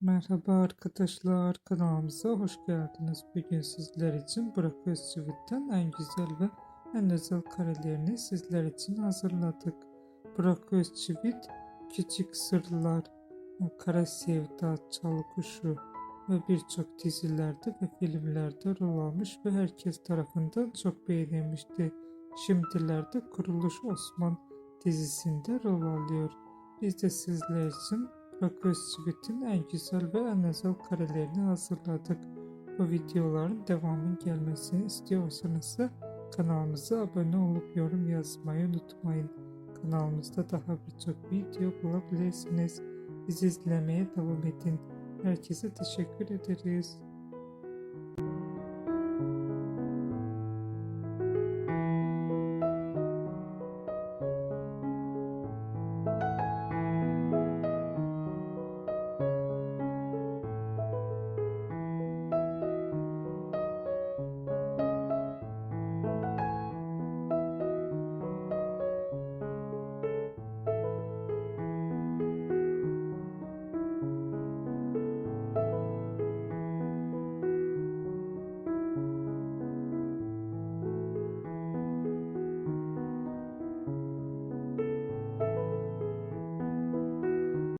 Merhaba arkadaşlar kanalımıza hoş geldiniz. Bugün sizler için Burak Özçivit'ten en güzel ve en özel karelerini sizler için hazırladık. Burak Özçivit, Küçük Sırlar, Kara Sevda, Çalı Kuşu ve birçok dizilerde ve filmlerde rol almış ve herkes tarafından çok beğenilmişti. Şimdilerde Kuruluş Osman dizisinde rol alıyor. Biz de sizler için Özçivit'in en güzel ve en özel karelerini hazırladık. Bu videoların devamının gelmesini istiyorsanız da kanalımıza abone olup yorum yazmayı unutmayın. Kanalımızda daha birçok video bulabilirsiniz. Bizi izlemeye devam edin. Herkese teşekkür ederiz.